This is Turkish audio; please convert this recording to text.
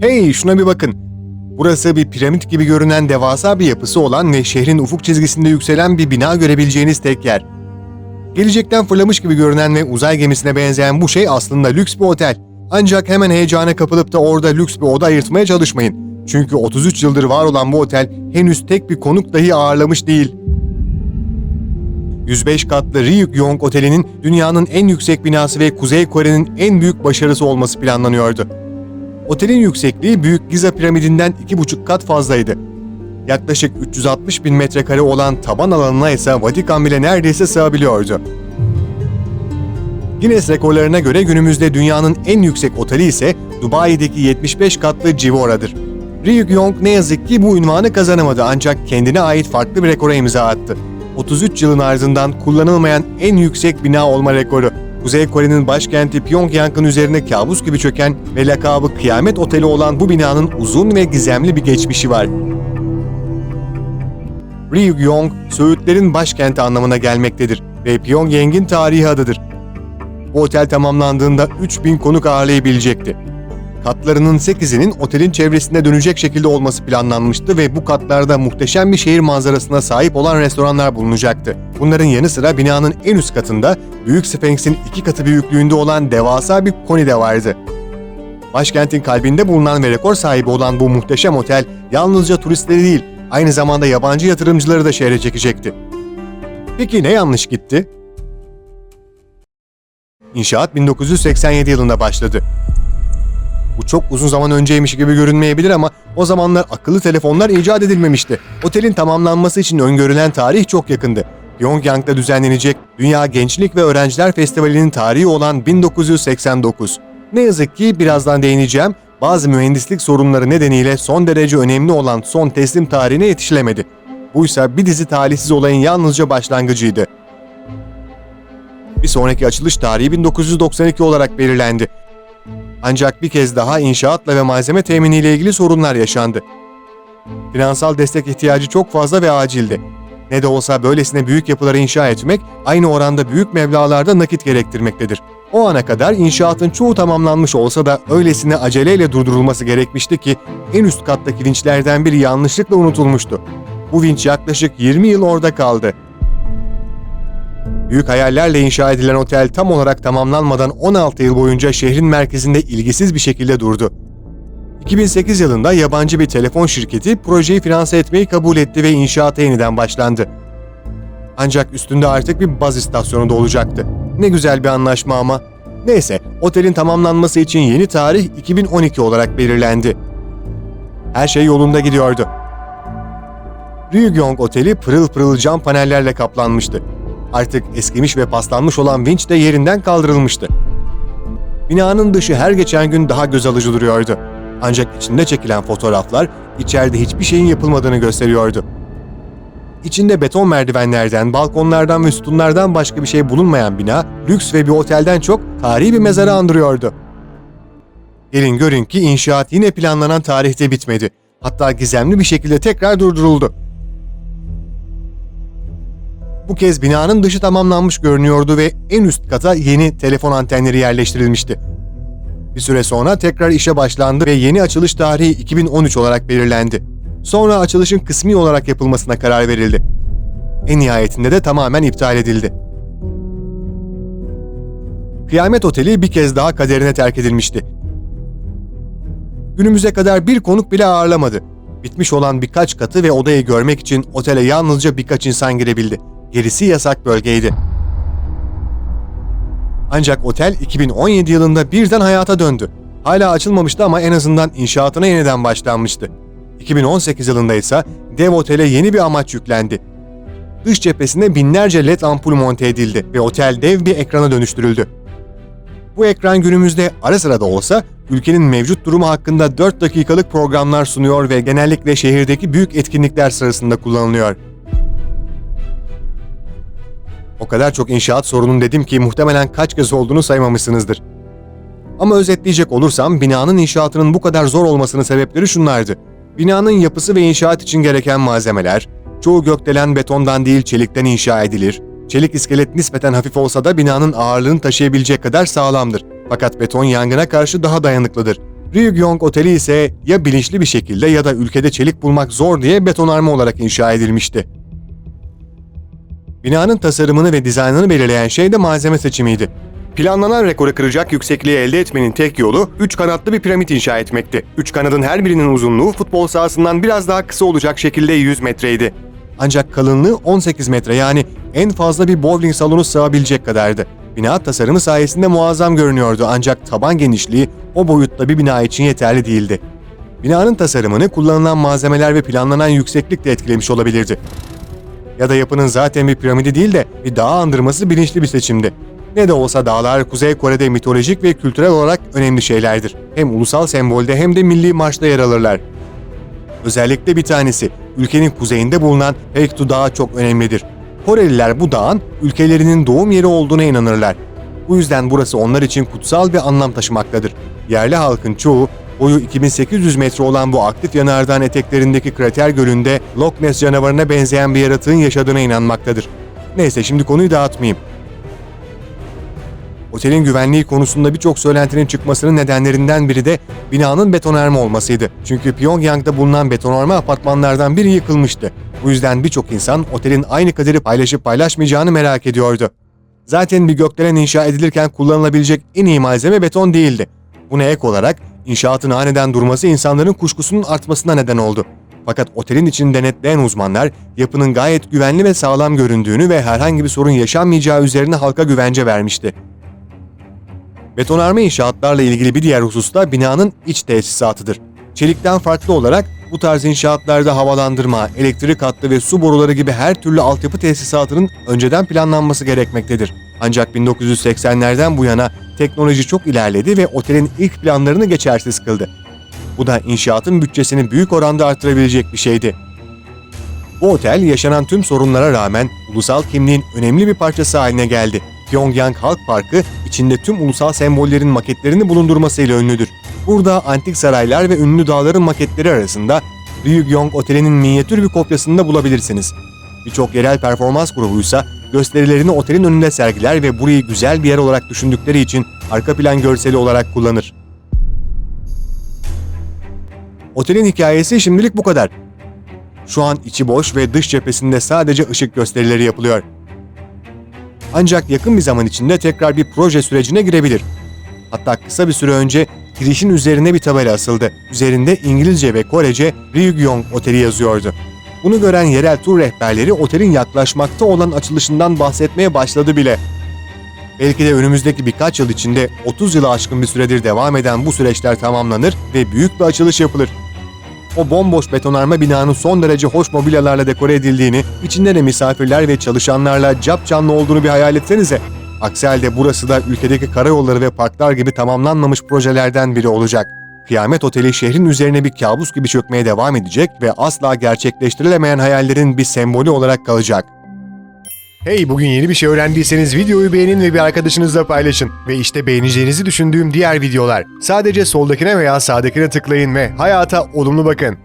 Hey şuna bir bakın. Burası bir piramit gibi görünen devasa bir yapısı olan ve şehrin ufuk çizgisinde yükselen bir bina görebileceğiniz tek yer. Gelecekten fırlamış gibi görünen ve uzay gemisine benzeyen bu şey aslında lüks bir otel. Ancak hemen heyecana kapılıp da orada lüks bir oda ayırtmaya çalışmayın. Çünkü 33 yıldır var olan bu otel henüz tek bir konuk dahi ağırlamış değil. 105 katlı Ryuk Yong Oteli'nin dünyanın en yüksek binası ve Kuzey Kore'nin en büyük başarısı olması planlanıyordu. Otelin yüksekliği Büyük Giza piramidinden 2,5 kat fazlaydı. Yaklaşık 360 bin metrekare olan taban alanına ise Vatikan bile neredeyse sığabiliyordu. Guinness rekorlarına göre günümüzde dünyanın en yüksek oteli ise Dubai'deki 75 katlı Civora'dır. Ryuk Yong ne yazık ki bu ünvanı kazanamadı ancak kendine ait farklı bir rekora imza attı. 33 yılın ardından kullanılmayan en yüksek bina olma rekoru. Kuzey Kore'nin başkenti Pyongyang'ın üzerine kabus gibi çöken ve lakabı Kıyamet Oteli olan bu binanın uzun ve gizemli bir geçmişi var. Ryugyong, Söğütlerin başkenti anlamına gelmektedir ve Pyongyang'in tarihi adıdır. Bu otel tamamlandığında 3000 konuk ağırlayabilecekti. Katlarının 8'inin otelin çevresinde dönecek şekilde olması planlanmıştı ve bu katlarda muhteşem bir şehir manzarasına sahip olan restoranlar bulunacaktı. Bunların yanı sıra binanın en üst katında Büyük Sphinx'in iki katı büyüklüğünde olan devasa bir koni de vardı. Başkentin kalbinde bulunan ve rekor sahibi olan bu muhteşem otel yalnızca turistleri değil, aynı zamanda yabancı yatırımcıları da şehre çekecekti. Peki ne yanlış gitti? İnşaat 1987 yılında başladı. Bu çok uzun zaman önceymiş gibi görünmeyebilir ama o zamanlar akıllı telefonlar icat edilmemişti. Otelin tamamlanması için öngörülen tarih çok yakındı. Pyongyang'da düzenlenecek Dünya Gençlik ve Öğrenciler Festivali'nin tarihi olan 1989. Ne yazık ki birazdan değineceğim, bazı mühendislik sorunları nedeniyle son derece önemli olan son teslim tarihine yetişilemedi. Buysa bir dizi talihsiz olayın yalnızca başlangıcıydı. Bir sonraki açılış tarihi 1992 olarak belirlendi. Ancak bir kez daha inşaatla ve malzeme teminiyle ilgili sorunlar yaşandı. Finansal destek ihtiyacı çok fazla ve acildi. Ne de olsa böylesine büyük yapıları inşa etmek aynı oranda büyük meblağlarda nakit gerektirmektedir. O ana kadar inşaatın çoğu tamamlanmış olsa da öylesine aceleyle durdurulması gerekmişti ki en üst kattaki vinçlerden biri yanlışlıkla unutulmuştu. Bu vinç yaklaşık 20 yıl orada kaldı. Büyük hayallerle inşa edilen otel tam olarak tamamlanmadan 16 yıl boyunca şehrin merkezinde ilgisiz bir şekilde durdu. 2008 yılında yabancı bir telefon şirketi projeyi finanse etmeyi kabul etti ve inşaata yeniden başlandı. Ancak üstünde artık bir baz istasyonu da olacaktı. Ne güzel bir anlaşma ama. Neyse, otelin tamamlanması için yeni tarih 2012 olarak belirlendi. Her şey yolunda gidiyordu. Ryugyong Oteli pırıl pırıl cam panellerle kaplanmıştı. Artık eskimiş ve paslanmış olan vinç de yerinden kaldırılmıştı. Binanın dışı her geçen gün daha göz alıcı duruyordu. Ancak içinde çekilen fotoğraflar içeride hiçbir şeyin yapılmadığını gösteriyordu. İçinde beton merdivenlerden, balkonlardan ve sütunlardan başka bir şey bulunmayan bina, lüks ve bir otelden çok tarihi bir mezarı andırıyordu. Gelin görün ki inşaat yine planlanan tarihte bitmedi. Hatta gizemli bir şekilde tekrar durduruldu. Bu kez binanın dışı tamamlanmış görünüyordu ve en üst kata yeni telefon antenleri yerleştirilmişti. Bir süre sonra tekrar işe başlandı ve yeni açılış tarihi 2013 olarak belirlendi. Sonra açılışın kısmi olarak yapılmasına karar verildi. En nihayetinde de tamamen iptal edildi. Kıyamet Oteli bir kez daha kaderine terk edilmişti. Günümüze kadar bir konuk bile ağırlamadı. Bitmiş olan birkaç katı ve odayı görmek için otele yalnızca birkaç insan girebildi. Gerisi yasak bölgeydi. Ancak otel 2017 yılında birden hayata döndü. Hala açılmamıştı ama en azından inşaatına yeniden başlanmıştı. 2018 yılında ise dev otele yeni bir amaç yüklendi. Dış cephesine binlerce led ampul monte edildi ve otel dev bir ekrana dönüştürüldü. Bu ekran günümüzde ara sıra da olsa ülkenin mevcut durumu hakkında 4 dakikalık programlar sunuyor ve genellikle şehirdeki büyük etkinlikler sırasında kullanılıyor. O kadar çok inşaat sorunun dedim ki muhtemelen kaç kez olduğunu saymamışsınızdır. Ama özetleyecek olursam binanın inşaatının bu kadar zor olmasının sebepleri şunlardı. Binanın yapısı ve inşaat için gereken malzemeler, çoğu gökdelen betondan değil çelikten inşa edilir. Çelik iskelet nispeten hafif olsa da binanın ağırlığını taşıyabilecek kadar sağlamdır. Fakat beton yangına karşı daha dayanıklıdır. Ryugyong Oteli ise ya bilinçli bir şekilde ya da ülkede çelik bulmak zor diye betonarme olarak inşa edilmişti. Binanın tasarımını ve dizaynını belirleyen şey de malzeme seçimiydi. Planlanan rekoru kıracak yüksekliği elde etmenin tek yolu 3 kanatlı bir piramit inşa etmekti. 3 kanadın her birinin uzunluğu futbol sahasından biraz daha kısa olacak şekilde 100 metreydi. Ancak kalınlığı 18 metre yani en fazla bir bowling salonu sığabilecek kadardı. Bina tasarımı sayesinde muazzam görünüyordu ancak taban genişliği o boyutta bir bina için yeterli değildi. Binanın tasarımını kullanılan malzemeler ve planlanan yükseklik de etkilemiş olabilirdi. Ya da yapının zaten bir piramidi değil de bir dağ andırması bilinçli bir seçimdi. Ne de olsa dağlar Kuzey Kore'de mitolojik ve kültürel olarak önemli şeylerdir. Hem ulusal sembolde hem de milli marşta yer alırlar. Özellikle bir tanesi, ülkenin kuzeyinde bulunan Paektu Dağı çok önemlidir. Koreliler bu dağın ülkelerinin doğum yeri olduğuna inanırlar. Bu yüzden burası onlar için kutsal bir anlam taşımaktadır. Yerli halkın çoğu boyu 2800 metre olan bu aktif yanardağın eteklerindeki krater gölünde Loch Ness canavarına benzeyen bir yaratığın yaşadığına inanmaktadır. Neyse şimdi konuyu dağıtmayayım. Otelin güvenliği konusunda birçok söylentinin çıkmasının nedenlerinden biri de binanın betonarme olmasıydı. Çünkü Pyongyang'da bulunan betonarme apartmanlardan biri yıkılmıştı. Bu yüzden birçok insan otelin aynı kaderi paylaşıp paylaşmayacağını merak ediyordu. Zaten bir gökdelen inşa edilirken kullanılabilecek en iyi malzeme beton değildi. Buna ek olarak inşaatın aniden durması insanların kuşkusunun artmasına neden oldu. Fakat otelin içini denetleyen uzmanlar yapının gayet güvenli ve sağlam göründüğünü ve herhangi bir sorun yaşanmayacağı üzerine halka güvence vermişti. Betonarme inşaatlarla ilgili bir diğer husus da binanın iç tesisatıdır. Çelikten farklı olarak bu tarz inşaatlarda havalandırma, elektrik hattı ve su boruları gibi her türlü altyapı tesisatının önceden planlanması gerekmektedir. Ancak 1980'lerden bu yana teknoloji çok ilerledi ve otelin ilk planlarını geçersiz kıldı. Bu da inşaatın bütçesini büyük oranda artırabilecek bir şeydi. Bu otel yaşanan tüm sorunlara rağmen ulusal kimliğin önemli bir parçası haline geldi. Pyongyang Halk Parkı içinde tüm ulusal sembollerin maketlerini bulundurmasıyla ünlüdür. Burada antik saraylar ve ünlü dağların maketleri arasında Ryugyong Oteli'nin minyatür bir kopyasını da bulabilirsiniz. Birçok yerel performans grubuysa gösterilerini otelin önünde sergiler ve burayı güzel bir yer olarak düşündükleri için arka plan görseli olarak kullanır. Otelin hikayesi şimdilik bu kadar. Şu an içi boş ve dış cephesinde sadece ışık gösterileri yapılıyor. Ancak yakın bir zaman içinde tekrar bir proje sürecine girebilir. Hatta kısa bir süre önce girişin üzerine bir tabela asıldı. Üzerinde İngilizce ve Korece Ryugyong Oteli yazıyordu. Bunu gören yerel tur rehberleri otelin yaklaşmakta olan açılışından bahsetmeye başladı bile. Belki de önümüzdeki birkaç yıl içinde 30 yılı aşkın bir süredir devam eden bu süreçler tamamlanır ve büyük bir açılış yapılır. O bomboş betonarme binanın son derece hoş mobilyalarla dekore edildiğini, içinde de misafirler ve çalışanlarla cap canlı olduğunu bir hayal etsenize. Aksi halde burası da ülkedeki karayolları ve parklar gibi tamamlanmamış projelerden biri olacak. Kıyamet Oteli şehrin üzerine bir kabus gibi çökmeye devam edecek ve asla gerçekleştirilemeyen hayallerin bir sembolü olarak kalacak. Hey bugün yeni bir şey öğrendiyseniz videoyu beğenin ve bir arkadaşınızla paylaşın. Ve işte beğeneceğinizi düşündüğüm diğer videolar. Sadece soldakine veya sağdakine tıklayın ve hayata olumlu bakın.